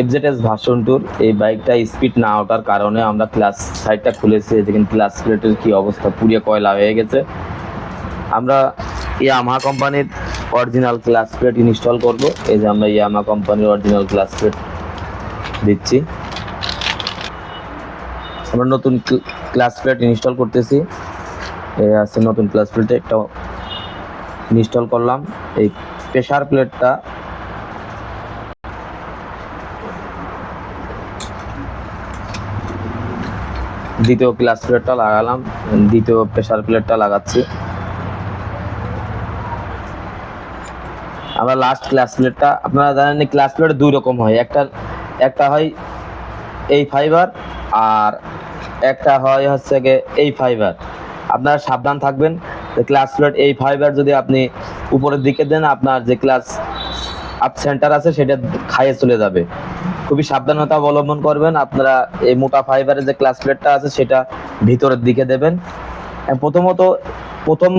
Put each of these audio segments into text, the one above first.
FZS version টুর এই বাইকটা speed না ওঠার কারণে আমরা ক্লাস সাইডটা খুলেছি। দেখেন ক্লাস প্লেটের কি অবস্থা, পুড়িয়ে কয়লা হয়ে গেছে। আমরা ইয়ামাহা কোম্পানির অরিজিনাল ক্লাস প্লেট ইনস্টল করব। এই যে আমরা ইয়ামাহা কোম্পানির অরিজিনাল ক্লাস প্লেট দিচ্ছি। আমরা নতুন ক্লাস প্লেট ইনস্টল করতেছি। এই আছে নতুন ক্লাস প্লেট একটা ইনস্টল করলাম। এই প্রেশার প্লেটটা দ্বিতীয় ক্লাস প্লেটটা লাগালাম, দ্বিতীয় প্রেশার প্লেটটা লাগাচ্ছি। আমরা লাস্ট ক্লাস প্লেটটা আপনারা জানেন ক্লাস প্লেট দুই রকম হয়। একটা একটা হয় এই ফাইবার আর একটা হয় হচ্ছে গিয়ে এই ফাইবার আপনারা সাবধান থাকবেন, যে ক্লাস প্লেট এই ফাইবার যদি আপনি উপরের দিকে দেন, আপনার যে ক্লাস আপ সেন্টার আছে, সেটা খাইয়ে চলে যাবে। খুবই সাবধানতা অবলম্বন করবেন। আপনারা এই মোটা ফাইবারের যে ক্লাস প্লেটটা আছে, সেটা ভিতরের দিকে দেবেন। প্রথমত প্রথম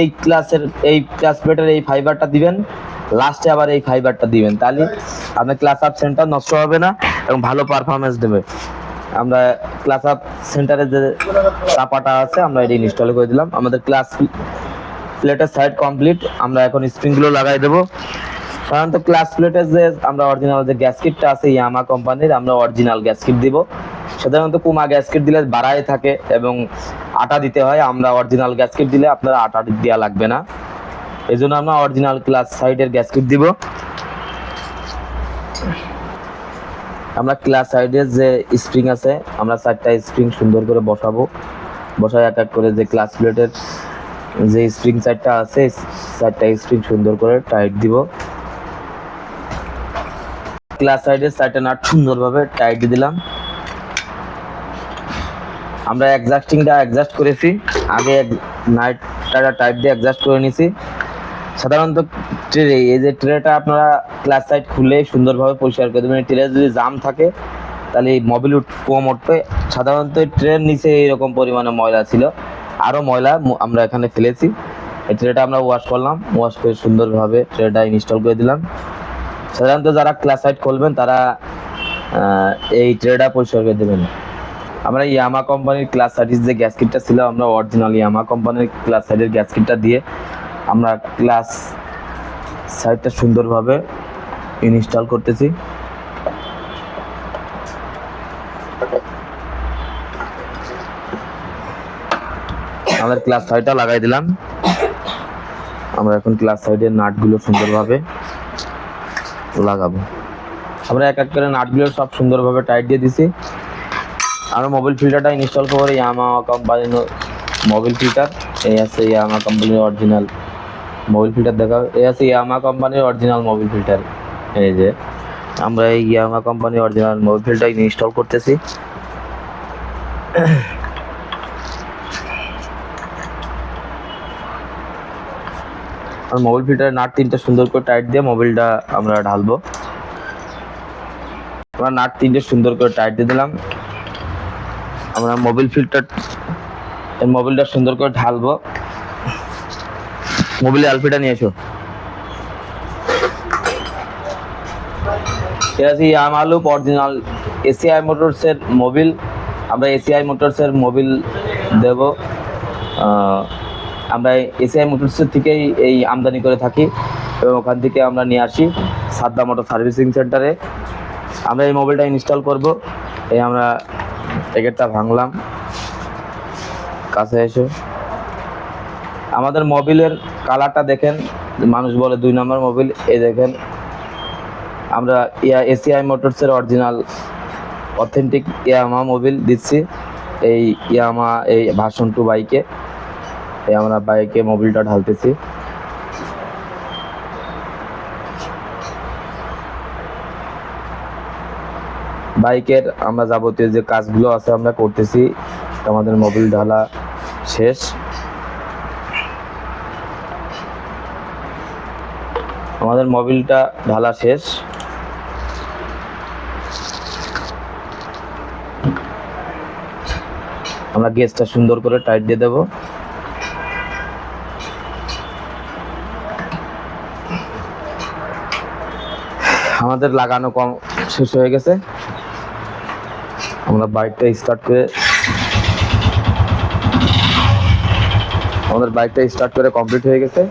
এই ক্লাসের এই ক্লাস প্লেটের এই ফাইবারটা দিবেন। লাস্টে আবার এই ফাইবারটা দিবেন। তাহলে আপনার ক্লাস আপ সেন্টার নষ্ট হবে না এবং ভালো পারফরমেন্স দেবে। আমরা ক্লাস আপ সেন্টারে যে চাপাটা আছে, আমরা এটা ইনস্টল করে দিলাম। আমাদের ক্লাস প্লেটের সাইড কমপ্লিট আমরা এখন স্প্রিংগুলো লাগাই দেবো। সাধারণত ক্লাস প্লেটের যে আমরা অরিজিনাল যে গ্যাসকিটটা আছে ইয়ামা কোম্পানির আমরা অরিজিনাল গ্যাসকিট দিব। সাধারণত কুমা গ্যাসকিট দিলে বাড়াই থাকে এবং আটা দিতে হয়। আমরা অরিজিনাল গ্যাসকিট দিলে আপনারা আটা দেওয়া লাগবে না। এই জন্য আমরা অরিজিনাল ক্লাস সাইডের গ্যাসকিট দিব। আমরা ক্লাস সাইডের যে স্প্রিং আছে, আমরা চারটা স্প্রিং সুন্দর করে বসাবো। বসায় এক এক করে যে ক্লাস প্লেটের যে স্প্রিং সাইডটা আছে, চারটা স্প্রিং সুন্দর করে টাইট দিব। ক্লাস সাইডের চারটা নাট সুন্দরভাবে টাইট দিলাম। আমরা অ্যাডজাস্টিংটা অ্যাডজাস্ট করেছি। আগে নাইটটা টাইট দিয়ে অ্যাডজাস্ট করে নিছি। সাধারণত ট্রে এই যে ট্রেটা আপনারা ক্লাস সাইড খুলে সুন্দরভাবে পরিষ্কার করে দেবেন। ট্রে যদি জাম থাকে, তাহলে মোবিল কম উঠবে সাধারণত ট্রেন নিচে এরকম পরিমাণে ময়লা ছিল। আরও ময়লা আমরা এখানে ফেলেছি। এই ট্রেটা আমরা ওয়াশ করলাম। ওয়াশ করে সুন্দরভাবে ট্রেটা ইনস্টল করে দিলাম। সাধারণত যারা ক্লাস সাইড খুলবেন তারা এই ট্রেটা পরিষ্কার করে দেবেন। আমরা ইয়ামা কোম্পানির ক্লাস সাইডের যে গ্যাস কিটটা ছিল, আমরা অরিজিনাল ইয়ামা কোম্পানির ক্লাস সাইডের গ্যাস কিটটা দিয়ে আমরা ক্লাস সাইডটা সুন্দরভাবে ইনস্টল করতেছি। আমাদের ক্লাস সাইডটা লাগাই দিলাম। আমরা এখন ক্লাস সাইডের নাটগুলো সুন্দরভাবে লাগাবো। আমরা এক এক করে নাটগুলো সব সুন্দরভাবে টাইট দিয়ে দিছি। আমরা মোবাইল ফিল্টারটা ইনস্টল করে ইয়ামা কোম্পানির মোবাইল ফিল্টার এই আছে ইয়ামা কোম্পানির অরিজিনাল মোবাইল ফিল্টার দেখা এই আছে ইয়ামা কোম্পানির অরিজিনাল মোবাইল ফিল্টার এই যে, আমরা এই ইয়ামা কোম্পানির অরিজিনাল মোবাইল ফিল্টার ইনস্টল করতেছি। আর মোবাইল ফিল্টারের নাট তিনটা সুন্দর করে টাইট দিয়ে মোবাইলটা আমরা ঢালবো। আমরা নাট তিনটে সুন্দর করে টাইট দিয়ে দিলাম। আমরা মোবাইল ফিল্টার মোবাইলটা সুন্দর করে ঢালবো। মোবাইলে আলফিটা নিয়ে এসো। এটা আছে ইয়ামালুপ অরিজিনাল এসিআই মোটরসের মোবিল আমরা এসিআই মোটরসের মোবিল দেব। আমরা এসিআই মোটরসের থেকেই এই আমদানি করে থাকি এবং ওখান থেকে আমরা নিয়ে আসি সাদ্দা মোটর সার্ভিসিং সেন্টারে। আমরা এই মোবাইলটা ইনস্টল করব। এই আমরা প্যাকেটটা ভাঙলাম। কাছে এসে। আমাদের মোবিলের কালারটা দেখেন, মানুষ বলে দুই নম্বর মোবিল, এই দেখেন। আমরা ইয়া এসিআই মোটরসের অরিজিনাল, অথেন্টিক ইয়ামা মোবিল দিচ্ছি। এই ইয়ামা, এই ভার্সন টু বাইকে। আমরা বাইকে মোবিলটা ঢালতেছি। বাইকের আমরা যাবতীয় যে কাজগুলো আছে আমরা করতেছি, আমাদের মোবিল ঢালা শেষ। আমাদের মোবিলটা ঢালা শেষ। আমরা গেজটা সুন্দর করে টাইট দিয়ে দেবো। আমাদের লাগানো কম শেষ হয়ে গেছে। আমরা বাইকটা স্টার্ট করে আমাদের বাইকটা স্টার্ট করে কমপ্লিট হয়ে গেছে।